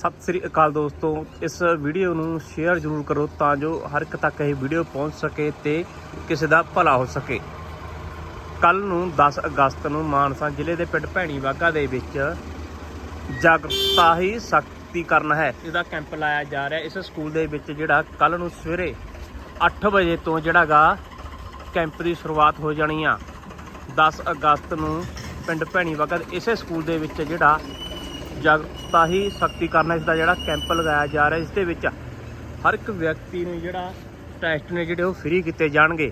ਸਤਿ ਸ੍ਰੀ ਅਕਾਲ ਦੋਸਤੋ, ਇਸ ਵੀਡੀਓ ਨੂੰ ਸ਼ੇਅਰ ਜ਼ਰੂਰ ਕਰੋ ਤਾਂ ਜੋ ਹਰ ਇੱਕ ਤੱਕ ਇਹ ਵੀਡੀਓ ਪਹੁੰਚ ਸਕੇ ਤੇ ਕਿਸੇ ਦਾ ਭਲਾ ਹੋ ਸਕੇ। ਕੱਲ ਨੂੰ 10 ਅਗਸਤ ਨੂੰ ਮਾਨਸਾ ਜ਼ਿਲ੍ਹੇ ਦੇ ਪਿੰਡ ਭੈਣੀ ਵਾਗਾ ਦੇ ਵਿੱਚ ਜਾਗਰੂਕਤਾ ਹੀ ਸਖਤੀਕਰਨ ਹੈ। ਇਹਦਾ ਕੈਂਪ ਲਾਇਆ ਜਾ ਰਿਹਾ। ਇਸ ਸਕੂਲ ਦੇ ਵਿੱਚ ਜਿਹੜਾ ਕੱਲ ਨੂੰ ਸਵੇਰੇ 8 ਵਜੇ ਤੋਂ ਜਿਹੜਾਗਾ ਕੈਂਪ ਦੀ ਸ਼ੁਰੂਆਤ ਹੋ ਜਾਣੀ ਆ। 10 ਅਗਸਤ ਨੂੰ ਪਿੰਡ ਭੈਣੀ ਵਾਗਾ ਇਸੇ ਸਕੂਲ ਦੇ ਵਿੱਚ ਜਿਹੜਾ ਜਾਗਰੂਕਤਾ ਹੀ ਸਖਤੀਕਰਨ ਇਸ ਦਾ ਜਿਹੜਾ ਕੈਂਪ ਲਗਾਇਆ ਜਾ ਰਿਹਾ, ਇਸ ਦੇ ਵਿੱਚ ਹਰ ਇੱਕ ਵਿਅਕਤੀ ਨੂੰ ਜਿਹੜਾ ਟੈਸਟ ਨੇ ਜਿਹੜੇ ਉਹ ਫ੍ਰੀ ਕੀਤੇ ਜਾਣਗੇ।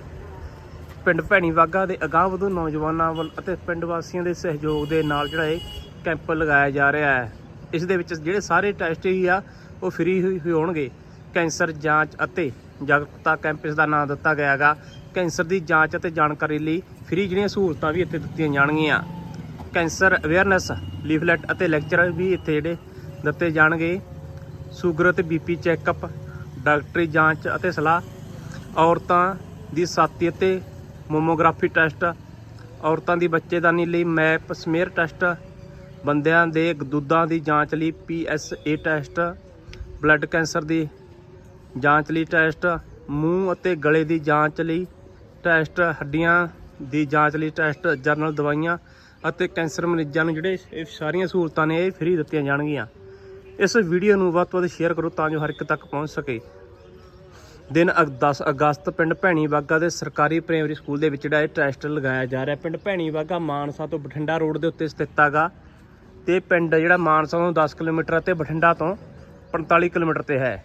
ਪਿੰਡ ਭੈਣੀ ਵਾਗਾ ਦੇ ਅਗਾਂਹ ਵਧੂ ਨੌਜਵਾਨਾਂ ਵੱਲ ਅਤੇ ਪਿੰਡ ਵਾਸੀਆਂ ਦੇ ਸਹਿਯੋਗ ਦੇ ਨਾਲ ਜਿਹੜਾ ਇਹ ਕੈਂਪ ਲਗਾਇਆ ਜਾ ਰਿਹਾ ਹੈ। ਇਸ ਦੇ ਵਿੱਚ ਜਿਹੜੇ ਸਾਰੇ ਟੈਸਟ ਹੀ ਆ, ਉਹ ਫ੍ਰੀ ਹੋਣਗੇ। ਕੈਂਸਰ ਜਾਂਚ ਅਤੇ ਜਾਗਰੂਕਤਾ ਕੈਂਪ ਇਸ ਦਾ ਨਾਮ ਦਿੱਤਾ ਗਿਆ ਹੈਗਾ ਕੈਂਸਰ ਦੀ ਜਾਂਚ ਅਤੇ ਜਾਣਕਾਰੀ ਲਈ ਫ੍ਰੀ ਜਿਹੜੀਆਂ ਸਹੂਲਤਾਂ ਵੀ ਇੱਥੇ ਦਿੱਤੀਆਂ ਜਾਣਗੀਆਂ। ਕੈਂਸਰ ਅਵੇਅਰਨੈਸ ਲੀਫਲੈਟ ਅਤੇ ਲੈਕਚਰ ਵੀ ਇੱਥੇ ਜਿਹੜੇ ਦਿੱਤੇ ਜਾਣਗੇ। ਸ਼ੂਗਰ ਅਤੇ ਬੀਪੀ ਚੈੱਕਅਪ, ਡਾਕਟਰੀ ਜਾਂਚ ਅਤੇ ਸਲਾਹ। ਔਰਤਾਂ ਦੀ ਸਾਥੀ ਅਤੇ ਮੋਮੋਗ੍ਰਾਫੀ ਟੈਸਟ। ਔਰਤਾਂ ਦੀ ਬੱਚੇਦਾਨੀ ਲਈ ਮੈਪ ਸਮੀਅਰ ਟੈਸਟ। ਬੰਦਿਆਂ ਦੇ ਦੁੱਧਾਂ ਦੀ ਜਾਂਚ ਲਈ ਪੀਐਸਏ ਟੈਸਟ। ਬਲੱਡ ਕੈਂਸਰ ਦੀ ਜਾਂਚ ਲਈ ਟੈਸਟ। ਮੂੰਹ ਅਤੇ ਗਲੇ ਦੀ ਜਾਂਚ ਲਈ ਟੈਸਟ। ਹੱਡੀਆਂ ਦੀ ਜਾਂਚ ਲਈ ਟੈਸਟ। ਜਰਨਲ ਦਵਾਈਆਂ ਅਤੇ ਕੈਂਸਰ ਮਰੀਜ਼ਾਂ ਨੂੰ ਜਿਹੜੇ ਇਹ ਸਾਰੀਆਂ ਸਹੂਲਤਾਂ ਨੇ, ਇਹ ਫ੍ਰੀ ਦਿੱਤੀਆਂ ਜਾਣਗੀਆਂ। ਇਸ ਵੀਡੀਓ ਨੂੰ ਵੱਧ ਤੋਂ ਵੱਧ ਸ਼ੇਅਰ ਕਰੋ ਤਾਂ ਜੋ ਹਰ ਇੱਕ ਤੱਕ ਪਹੁੰਚ ਸਕੇ। ਦਿਨ ਅਗ- 10 ਅਗਸਤ, ਪਿੰਡ ਭੈਣੀ ਬਾਗਾ ਦੇ ਸਰਕਾਰੀ ਪ੍ਰਾਇਮਰੀ ਸਕੂਲ ਦੇ ਵਿੱਚ ਜਿਹੜਾ ਇਹ ਟੈਸਟ ਲਗਾਇਆ ਜਾ ਰਿਹਾ। ਪਿੰਡ ਭੈਣੀ ਬਾਗਾ ਮਾਨਸਾ ਤੋਂ ਬਠਿੰਡਾ ਰੋਡ ਦੇ ਉੱਤੇ ਸਥਿਤ ਹੈਗਾ। ਤੇ ਪਿੰਡ ਜਿਹੜਾ ਮਾਨਸਾ ਤੋਂ 10 ਕਿਲੋਮੀਟਰ ਅਤੇ ਬਠਿੰਡਾ ਤੋਂ 45 ਕਿਲੋਮੀਟਰ ਤੇ ਹੈ।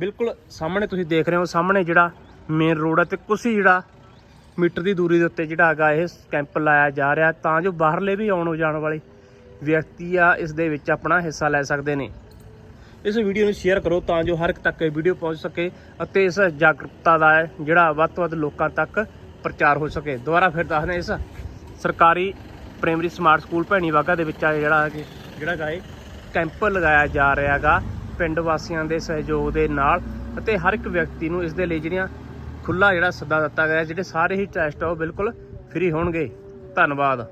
ਬਿਲਕੁਲ ਸਾਹਮਣੇ ਤੁਸੀਂ ਦੇਖ ਰਹੇ ਹੋ, ਸਾਹਮਣੇ ਜਿਹੜਾ ਮੇਨ ਰੋਡ ਹੈ ਤੇ ਕੁਛ ਹੀ ਜਿਹੜਾ ਮੀਟਰ ਦੀ ਦੂਰੀ ਦੇ ਉੱਤੇ ਜਿਹੜਾ ਹੈਗਾ ਇਹ ਕੈਂਪ ਲਾਇਆ ਜਾ ਰਿਹਾ, ਤਾਂ ਜੋ ਬਾਹਰਲੇ ਵੀ ਆਉਣ ਜਾਣ ਵਾਲੇ ਵਿਅਕਤੀ ਆ ਇਸ ਦੇ ਵਿੱਚ ਆਪਣਾ ਹਿੱਸਾ ਲੈ ਸਕਦੇ ਨੇ। ਇਸ ਵੀਡੀਓ ਨੂੰ ਸ਼ੇਅਰ ਕਰੋ ਤਾਂ ਜੋ ਹਰ ਇੱਕ ਤੱਕ ਇਹ ਵੀਡੀਓ ਪਹੁੰਚ ਸਕੇ ਅਤੇ ਇਸ ਜਾਗਰੂਕਤਾ ਦਾ ਜਿਹੜਾ ਵੱਧ ਤੋਂ ਵੱਧ ਲੋਕਾਂ ਤੱਕ ਪ੍ਰਚਾਰ ਹੋ ਸਕੇ। ਦੁਬਾਰਾ ਫਿਰ ਦੱਸਦੇ ਇਸ ਸਰਕਾਰੀ primary smart school Bhaini Waga ਦੇ ਵਿੱਚ ਆ ਜਿਹੜਾ ਕਿ ਜਿਹੜਾ ਗਾ ਇਹ ਕੈਂਪ ਲਗਾਇਆ ਜਾ ਰਿਹਾ ਹੈਗਾ। ਪਿੰਡ ਵਾਸੀਆਂ ਦੇ ਸਹਿਯੋਗ ਦੇ ਨਾਲ ਅਤੇ ਹਰ ਇੱਕ ਵਿਅਕਤੀ ਨੂੰ ਇਸ ਦੇ ਲਈ ਜਿਹੜੀਆਂ ਖੁੱਲਾ ਜਿਹੜਾ ਸੱਦਾ ਦਿੱਤਾ ਗਿਆ, ਜਿਹੜੇ ਸਾਰੇ ਹੀ ਟੈਸਟ ਆ ਉਹ ਬਿਲਕੁਲ ਫ੍ਰੀ ਹੋਣਗੇ। ਧੰਨਵਾਦ।